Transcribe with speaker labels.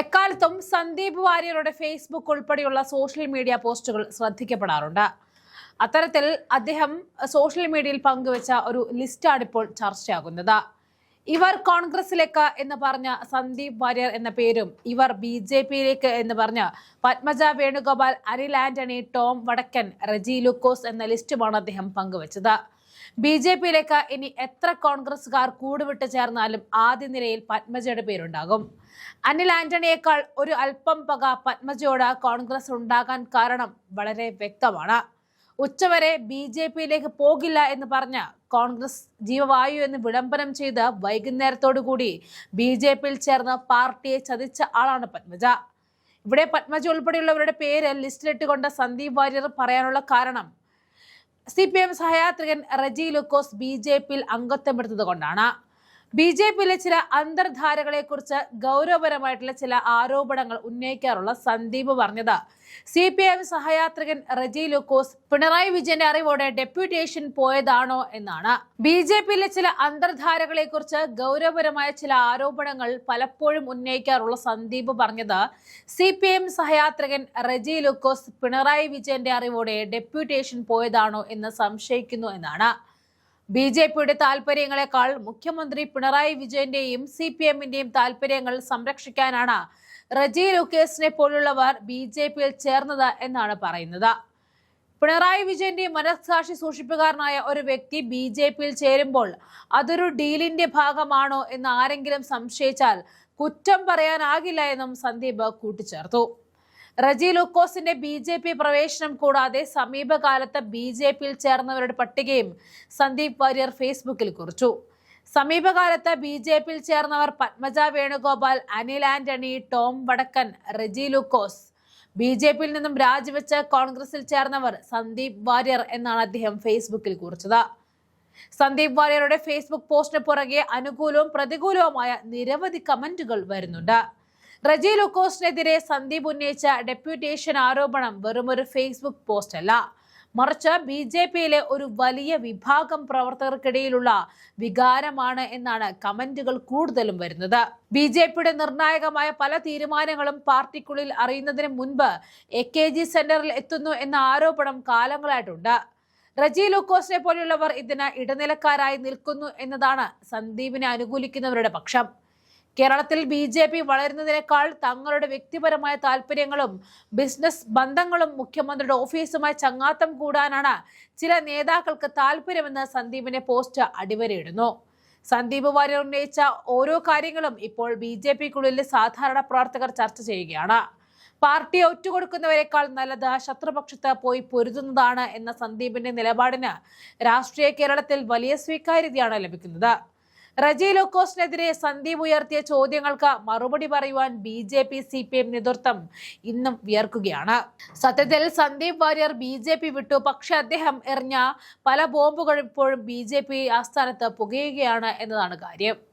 Speaker 1: എക്കാലത്തും സന്ദീപ് വാര്യരുടെ ഫേസ്ബുക്ക് ഉൾപ്പെടെയുള്ള സോഷ്യൽ മീഡിയ പോസ്റ്റുകൾ ശ്രദ്ധിക്കപ്പെടാറുണ്ട്. അത്തരത്തിൽ അദ്ദേഹം സോഷ്യൽ മീഡിയയിൽ പങ്കുവച്ച ഒരു ലിസ്റ്റാണ് ഇപ്പോൾ ചർച്ചയാകുന്നത്. ഇവർ കോൺഗ്രസിലേക്ക് എന്ന് പറഞ്ഞ സന്ദീപ് വാര്യർ എന്ന പേരും ഇവർ ബി ജെ പിയിലേക്ക് എന്ന് പറഞ്ഞ പത്മജ വേണുഗോപാൽ അനിൽ ആന്റണി ടോം വടക്കൻ റജി ലൂക്കോസ് എന്ന ലിസ്റ്റുമാണ് അദ്ദേഹം പങ്കുവച്ചത്. ബി ജെ പിയിലേക്ക് ഇനി എത്ര കോൺഗ്രസ്സുകാർ കൂടുവിട്ട് ചേർന്നാലും ആദ്യ നിരയിൽ പത്മജയുടെ പേരുണ്ടാകും. അനിൽ ആന്റണിയേക്കാൾ ഒരു അല്പം പക പത്മജയോട് കോൺഗ്രസ് ഉണ്ടാകാൻ കാരണം വളരെ വ്യക്തമാണ്. ഉച്ചവരെ ബി ജെ പിയിലേക്ക് പോകില്ല എന്ന് പറഞ്ഞ കോൺഗ്രസ് ജീവവായു എന്ന് വിളംബരം ചെയ്ത് വൈകുന്നേരത്തോടു കൂടി ബി ജെ പിയിൽ ചേർന്ന് പാർട്ടിയെ ചതിച്ച ആളാണ് പത്മജ. ഇവിടെ പത്മജ ഉൾപ്പെടെയുള്ളവരുടെ പേര് ലിസ്റ്റിലിട്ടുകൊണ്ട് സന്ദീപ് വാര്യർ പറയാനുള്ള കാരണം സി പി എം സഹയാത്രികൻ റജി ലുക്കോസ് ബി ജെ പിയിൽ അംഗത്വമെടുത്തത് കൊണ്ടാണ്. ബി ജെ പിയിലെ ചില അന്തർധാരകളെ കുറിച്ച് ഗൗരവപരമായിട്ടുള്ള ചില ആരോപണങ്ങൾ ഉന്നയിക്കാറുള്ള സന്ദീപ് പറഞ്ഞത്. സി പി എം സഹയാത്രികൻ റജി ലുക്കോസ് പിണറായി വിജയന്റെ അറിവോടെ ഡെപ്യൂട്ടേഷൻ പോയതാണോ എന്നാണ്. ബി ജെ പിയിലെ ചില അന്തർധാരകളെ കുറിച്ച് ഗൗരവപരമായ ചില ആരോപണങ്ങൾ പലപ്പോഴും ഉന്നയിക്കാറുള്ള സന്ദീപ് പറഞ്ഞത്. സി പി എം സഹയാത്രികൻ റജി ലുക്കോസ് പിണറായി വിജയന്റെ അറിവോടെ ഡെപ്യൂട്ടേഷൻ പോയതാണോ എന്ന് സംശയിക്കുന്നു എന്നാണ്. ബി ജെ പിയുടെ താല്പര്യങ്ങളെക്കാൾ മുഖ്യമന്ത്രി പിണറായി വിജയന്റെയും സി പി എമ്മിന്റെയും താല്പര്യങ്ങൾ സംരക്ഷിക്കാനാണ് റജി ലൂക്കേസിനെ പോലുള്ളവർ ബി ജെ പിയിൽ ചേർന്നത് എന്നാണ് പറയുന്നത്. പിണറായി വിജയന്റെ മനസ്സാക്ഷി സൂക്ഷിപ്പുകാരനായ ഒരു വ്യക്തി ബി ജെ പിയിൽ ചേരുമ്പോൾ അതൊരു ഡീലിന്റെ ഭാഗമാണോ എന്ന് ആരെങ്കിലും സംശയിച്ചാൽ കുറ്റം പറയാനാകില്ല എന്നും സന്ദീപ് കൂട്ടിച്ചേർത്തു. റജി ലൂക്കോസിന്റെ ബി ജെ പി പ്രവേശനം കൂടാതെ സമീപകാലത്ത് ബി ജെ പിയിൽ ചേർന്നവരുടെ പട്ടികയും സന്ദീപ് വാര്യർ ഫേസ്ബുക്കിൽ കുറിച്ചു. സമീപകാലത്ത് ബി ജെ പിയിൽ ചേർന്നവർ പത്മജ വേണുഗോപാൽ അനിൽ ആന്റണി ടോം വടക്കൻ റജി ലൂക്കോസ്. ബി ജെ പിയിൽ നിന്നും രാജിവെച്ച് കോൺഗ്രസിൽ ചേർന്നവർ സന്ദീപ് വാര്യർ എന്നാണ് അദ്ദേഹം ഫേസ്ബുക്കിൽ കുറിച്ചത്. സന്ദീപ് വാര്യരുടെ ഫേസ്ബുക്ക് പോസ്റ്റിന് പുറകെ അനുകൂലവും പ്രതികൂലവുമായ നിരവധി കമന്റുകൾ വരുന്നുണ്ട്. റജി ലൂക്കോസിനെതിരെ സന്ദീപ് ഉന്നയിച്ച ഡെപ്യൂട്ടേഷൻ ആരോപണം വെറുമൊരു ഫേസ്ബുക്ക് പോസ്റ്റ് അല്ല. മറിച്ച് ബി ജെ പിയിലെ ഒരു വലിയ വിഭാഗം പ്രവർത്തകർക്കിടയിലുള്ള വികാരമാണ് എന്നാണ് കമന്റുകൾ കൂടുതലും വരുന്നത്. ബി ജെ പിയുടെ നിർണായകമായ പല തീരുമാനങ്ങളും പാർട്ടിക്കുള്ളിൽ അറിയുന്നതിന് മുൻപ് എ കെ ജി സെന്ററിൽ എത്തുന്നു എന്ന ആരോപണം കാലങ്ങളായിട്ടുണ്ട്. റജി ലൂക്കോസിനെ പോലെയുള്ളവർ ഇതിന് ഇടനിലക്കാരായി നിൽക്കുന്നു എന്നതാണ് സന്ദീപിനെ അനുകൂലിക്കുന്നവരുടെ പക്ഷം. കേരളത്തിൽ ബി ജെ പി വളരുന്നതിനേക്കാൾ തങ്ങളുടെ വ്യക്തിപരമായ താല്പര്യങ്ങളും ബിസിനസ് ബന്ധങ്ങളും മുഖ്യമന്ത്രിയുടെ ഓഫീസുമായി ചങ്ങാത്തം കൂടാനാണ് ചില നേതാക്കൾക്ക് താല്പര്യമെന്ന് സന്ദീപിന്റെ പോസ്റ്റ് അടിവരയിടുന്നു. സന്ദീപ് വാര്യർ ഉന്നയിച്ച ഓരോ കാര്യങ്ങളും ഇപ്പോൾ ബി ജെ പിക്കുള്ളിലെ സാധാരണ പ്രവർത്തകർ ചർച്ച ചെയ്യുകയാണ്. പാർട്ടിയെ ഒറ്റുകൊടുക്കുന്നവരെക്കാൾ നല്ലത് ശത്രുപക്ഷത്ത് പോയി പൊരുതുന്നതാണ് എന്ന സന്ദീപിന്റെ നിലപാടിന് രാഷ്ട്രീയ കേരളത്തിൽ വലിയ സ്വീകാര്യതയാണ് ലഭിക്കുന്നത്. റജി ലോക്കോസിനെതിരെ സന്ദീപ് ഉയർത്തിയ ചോദ്യങ്ങൾക്ക് മറുപടി പറയുവാൻ B J P C P M നേതൃത്വം ഇന്നും വിയർക്കുകയാണ്. സത്യത്തിൽ Sandeep Warrier B J P വിട്ടു. പക്ഷെ അദ്ദേഹം എറിഞ്ഞ പല ബോംബുകൾ ഇപ്പോഴും ബി ജെ പി ആസ്ഥാനത്ത് പുകയുകയാണ് എന്നതാണ് കാര്യം.